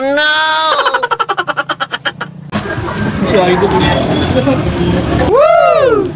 no! Woo!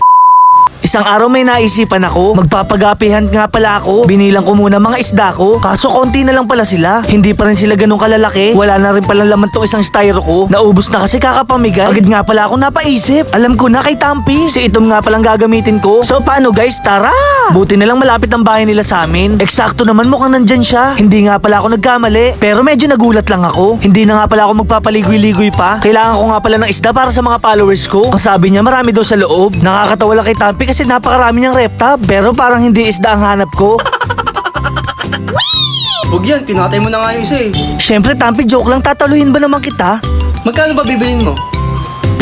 Isang araw may naisipan ako, magpapagapihan nga pala ako. Binilang ko muna mga isda ko, kaso konti na lang pala sila. Hindi pa rin sila ganun kalalaki. Wala na rin pala laman tong isang styro ko. Naubos na kasi kakapamigay. Agad nga pala ako napaisip. Alam ko na kay Tampi. Si itom nga palang gagamitin ko. So paano guys, tara! Buti na lang malapit ang bahay nila sa amin. Eksakto naman mukhang nandyan siya. Hindi nga pala ako nagkamali. Pero medyo nagulat lang ako. Hindi na nga pala ako magpapaligoy-ligoy pa. Kailangan ko nga pala ng isda para sa mga followers ko. Ang sabi niya marami daw sa loob. Nakakatawa lang kay Tampi kasi napakarami niyang reptab. Pero parang hindi isda ang hanap ko. Huwag yan, tinatay mo na nga yung isa eh. Siyempre Tampi, joke lang. Tataluhin ba naman kita? Magkano ba bibilin mo?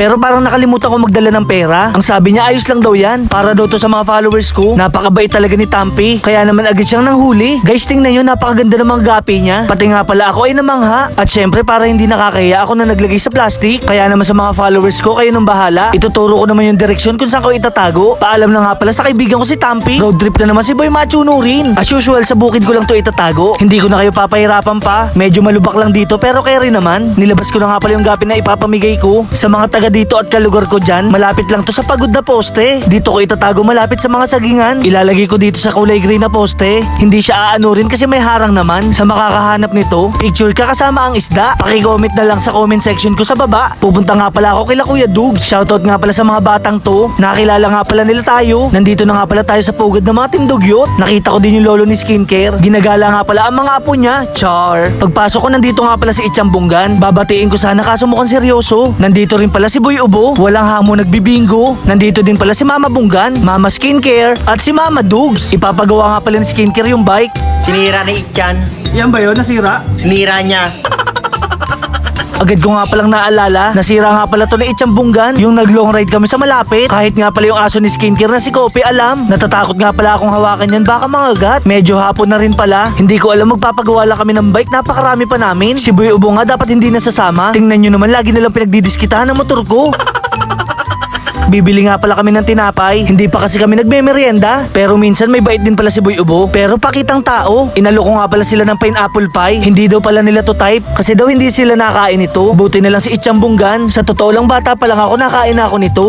Pero parang nakalimutan ko magdala ng pera. Ang sabi niya ayos lang daw yan. Para daw to sa mga followers ko. Napakabait talaga ni Tampi. Kaya naman agad siyang nanghuli. Guys, tingnan nyo, napakaganda ng mga gapi niya. Pati nga pala ako ay namangha. At syempre para hindi nakakaya ako na naglagay sa plastic. Kaya naman sa mga followers ko, kayo nang bahala. Ituturo ko naman yung direksyon kung saan ko itatago. Paalam na nga pala sa kaibigan ko si Tampi. Road trip na naman si Boy Machuno rin. As usual, sa bukid ko lang to itatago. Hindi ko na kayo papahirapan pa. Medyo malubak lang dito pero carry naman. Nilabas ko na nga pala yung gapi na ipapamigay ko. Sa mga taga dito at kalugar ko dyan, malapit lang to sa pagod na poste. Dito ko itatago malapit sa mga sagingan. Ilalagay ko dito sa kulay green na poste. Hindi siya aanurin kasi may harang naman. Sa makakahanap nito, picture ka kasama ang isda. Pakicomment na lang sa comment section ko sa baba. Pupunta nga pala ako kila Kuya Dugs. Shoutout nga pala sa mga batang to. Nakilala nga pala nila tayo. Nandito na nga pala tayo sa pugad ng mga tindugyot. Nakita ko din yung lolo ni Skincare. Ginagala nga pala ang mga apo niya. Char. Pagpasok ko nandito nga pala si Itchambunggan. Babatiin ko sana kaso mukhang seryoso. Nandito rin pala si Boy Ubo. Walang hamon nagbibingo. Nandito din pala si Mama Bunggan, Mama Skincare, at si Mama Dugs. Ipapagawa nga pala ni Skincare yung bike. Sinira ni Ichan. Yan ba yun? Nasira? Sinira niya. Agad ko nga palang naalala, nasira nga pala to ni Itchambunggan. Yung nag-long ride kami sa malapit. Kahit nga pala yung aso ni Skincare na si Kopi alam. Natatakot nga pala akong hawakan yan baka mangagat. Medyo hapon na rin pala. Hindi ko alam magpapagawa lang kami ng bike. Napakarami pa namin. Si Boy Ubo nga dapat hindi nasasama. Tingnan nyo naman lagi nilang pinagdidiskitahan ng motor ko. Bibili nga pala kami ng tinapay. Hindi pa kasi kami nagme-merienda. Pero minsan may bait din pala si Boy Ubo. Pero pakitang tao. Inalo ko nga pala sila ng pineapple pie. Hindi daw pala nila to type. Kasi daw hindi sila nakain ito. Buti na lang si Itchambunggan. Sa totoo lang bata pa lang ako nakain na ako nito.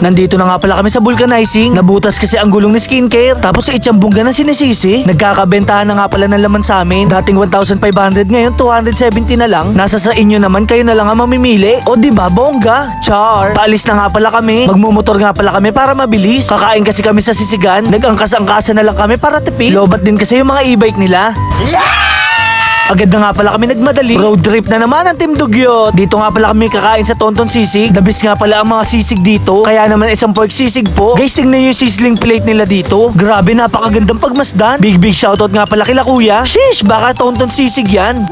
Nandito na nga pala kami sa vulcanizing. Nabutas kasi ang gulong ni skincare. Tapos sa Itchambunggan na sinisisi. Nagkakabentahan na nga pala ng laman sa amin. Dating 1,500 ngayon 270 na lang. Nasa sa inyo naman kayo na lang ang mamimili. O di ba bongga? Char. Paalis na nga pala kami. Magmumotor nga pala kami para mabilis. Kakain kasi kami sa sisigan. Nag-angkas-angkasa na lang kami para tipid. Lobat din kasi yung mga e-bike nila. Agad na nga pala kami nagmadali. Road trip na naman ang Team Dugyot. Dito nga pala kami kakain sa Tonton Sisig. Dabis nga pala ang mga sisig dito. Kaya naman isang pork sisig po. Guys, tingnan yung sizzling plate nila dito. Grabe, napakagandang pagmasdan. Big big shoutout nga pala kila kuya. Shish, baka Tonton Sisig yan.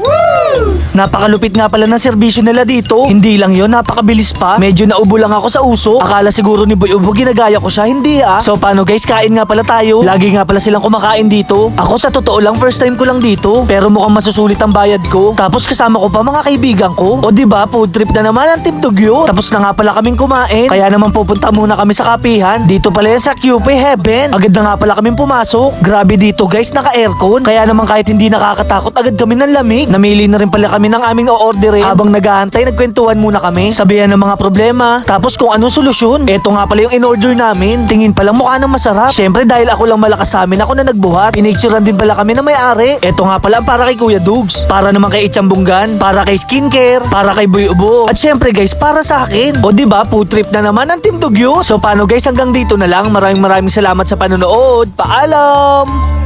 Napakalupit nga pala ng serbisyo nila dito. Hindi lang yon, napakabilis pa. Medyo naubo lang ako sa uso. Akala siguro ni Boy Ubo ginagaya ko siya, hindi ah. So paano guys, kain nga pala tayo. Lagi nga pala silang kumakain dito. Ako sa totoo lang, first time ko lang dito. Pero mukhang masusulit ang bayad ko. Tapos kasama ko pa mga kaibigan ko. O di ba food trip na naman ang Team Tugyo. Tapos na nga pala kaming kumain. Kaya naman pupunta muna kami sa kapihan. Dito pala yan sa QP Heaven. Agad na nga pala kaming pumasok. Grabe dito guys, naka-aircon. Kaya naman kahit hindi nakakatakot, agad kami ng lamig. Namili na rin pala kami ng aming o-orderin. Habang naghahantay, nagkwentuhan muna kami. Sabihan ng mga problema. Tapos kung anong solusyon. Eto nga pala yung in-order namin. Tingin palang mukha ng masarap. Syempre dahil ako lang malakas sa amin, ako na nagbuhat. Pinicturean din pala kami na may-ari. Eto nga pala para kay Kuya Dugs. Para naman kay Itchambunggan. Para kay Skincare. Para kay Boy Ubo. At syempre guys, para sa akin. O di ba food trip na naman ang Team Dugyo. So paano guys, hanggang dito na lang. Maraming maraming salamat sa panonood. Paalam!